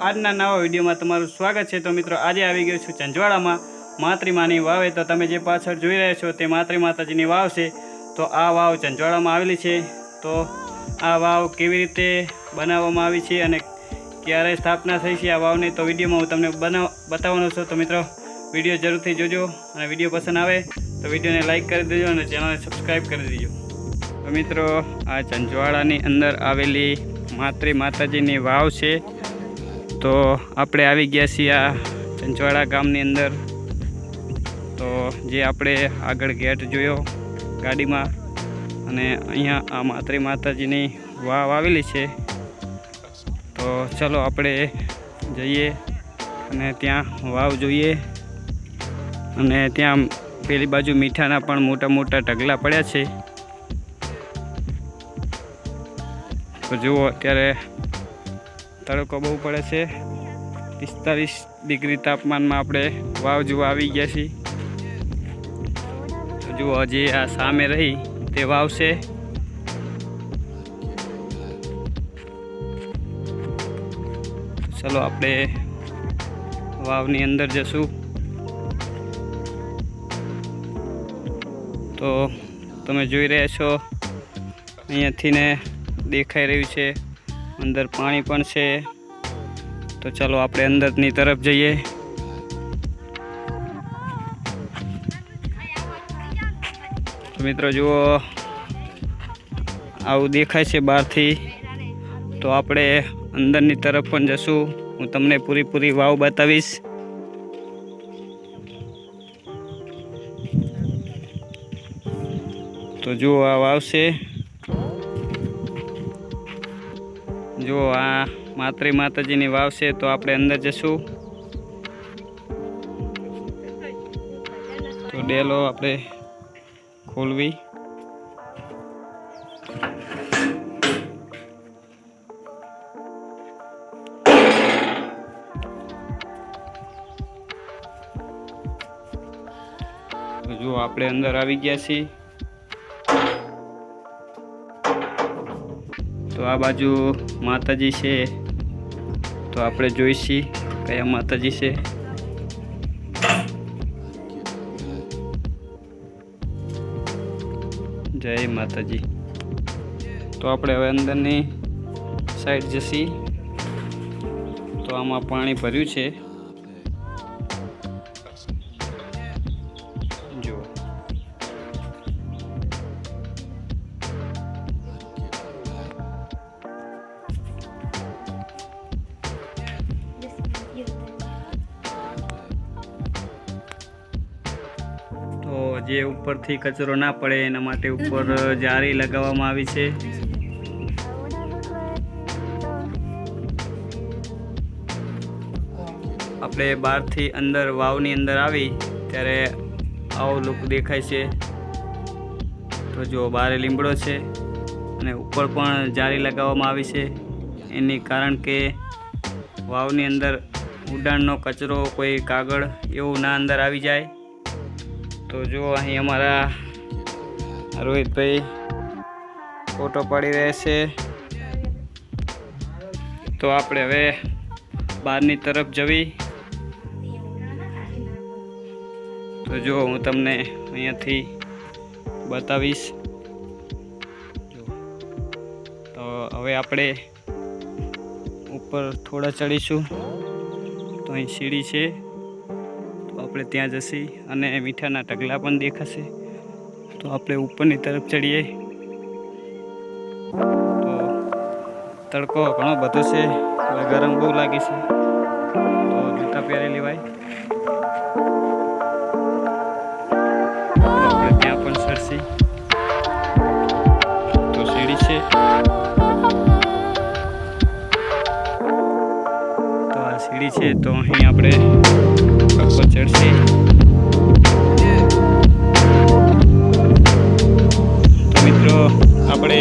આજના નવા વિડીયોમાં તમારું સ્વાગત છે. તો મિત્રો, આજે આવી ગયો છું ચંજવાળામાં માતૃમાની વાવે, તો તમે જે પાછળ જોઈ રહ્યા છો તે માતૃ માતાજીની વાવ છે. તો આ વાવ ચંજવાળામાં આવેલી છે. તો આ વાવ કેવી રીતે બનાવવામાં આવી છે અને ક્યારે સ્થાપના થઈ છે આ વાવની, તો વિડીયોમાં હું તમને બનાવ બતાવવાનો છું. તો મિત્રો, વીડિયો જરૂરથી જોજો અને વીડિયો પસંદ આવે તો વિડીયોને લાઇક કરી દેજો અને ચેનલને સબસ્ક્રાઈબ કરી દેજો. તો મિત્રો, આ ચંજવાળાની અંદર આવેલી માતૃ માતાજીની વાવ છે. તો આપણે આવી ગયા છીએ આ ચંચવાડા ગામની અંદર. તો જે આપણે આગળ ગેટ જોયો ગાડીમાં અને અહીંયા આ માત્રી માતાજીની વાવ આવેલી છે. તો ચલો આપણે જઈએ અને ત્યાં વાવ જોઈએ. અને ત્યાં પેલી બાજુ મીઠાના પણ મોટા મોટા ઢગલા પડ્યા છે. તો જુઓ અત્યારે તડકો બહુ પડે છે. પિસ્તાલીસ ડિગ્રી તાપમાનમાં આપણે વાવ જોવા આવી ગયા છીએ. જુઓ જે આ સામે રહી તે વાવ છે. ચલો આપણે વાવની અંદર જશું. તો તમે જોઈ રહ્યા છો, અહીંયાથી ને દેખાઈ રહ્યું છે. અંદર પાણી પણ છે. તો ચાલો આપણે અંદરની તરફ જઈએ. મિત્રો જુઓ, આવું દેખાય છે બહારથી. તો આપણે અંદરની તરફ પણ જશું. હું તમને પૂરીપૂરી વાવ બતાવીશ. તો જુઓ, આ વાવ છે. જો આ માતૃ માતાજીની વાવ છે, તો આપણે અંદર જશું. તો ડેલો આપણે ખોલવી. જો આપણે અંદર આવી ગયા છીએ. તો આ બાજુ માતાજી છે. તો આપણે જોઈશી કયા માતાજી છે. જય માતાજી. તો આપણે હવે અંદરની સાઈડ જશી. તો આમાં પાણી ભર્યું છે. જે ઉપરથી કચરો ના પડે, એના માટે ઉપર જારી લગાવવામાં આવી છે. આપણે બહારથી અંદર વાવની અંદર આવી, ત્યારે આવો લુક દેખાય છે. તો જો બારે લીમડો છે અને ઉપર પણ જારી લગાવવામાં આવી છે. એની કારણ કે વાવની અંદર ઉડાણનો કચરો કોઈ કાગળ એવું ના અંદર આવી જાય. તો જો અહીં અમારા રોહિતભાઈ ફોટો પડી રહ્યા છે. તો આપણે હવે બહારની તરફ જવી. તો જો હું તમને અહીંયાથી બતાવીશ. તો હવે આપણે ઉપર થોડા ચડીશું. તો અહીં સીડી છે. આપણે ત્યાં જશી અને મીઠાના ઢગલા પણ દેખાશે. તો આપણે ઉપરની તરફ ચડીએ. તો તડકો ઘણો બધો છે ગરમ બહુ લાગે છે. તો છે, તો અહીં આપણે ઉપર ચડશે. તો મિત્રો, આપણે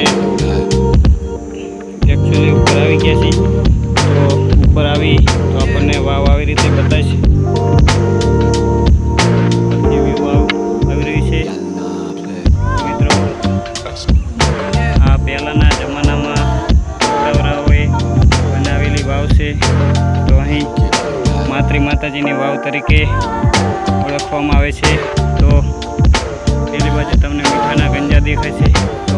એકચ્યુઅલી ઉપર આવી ગયા છીએ. તો ઉપર આવી, તો આપણને વાવ આવી રીતે બતાવશે. પહેલાંના જમાનામાં છોકરાઓએ બનાવેલી વાવ છે. તો માત્રી માતાજીની વાવ તરીકે ઓળખવામાં આવે છે. તો પેલી બાજુ તમને મીઠાના ગંજા દેખાય છે. તો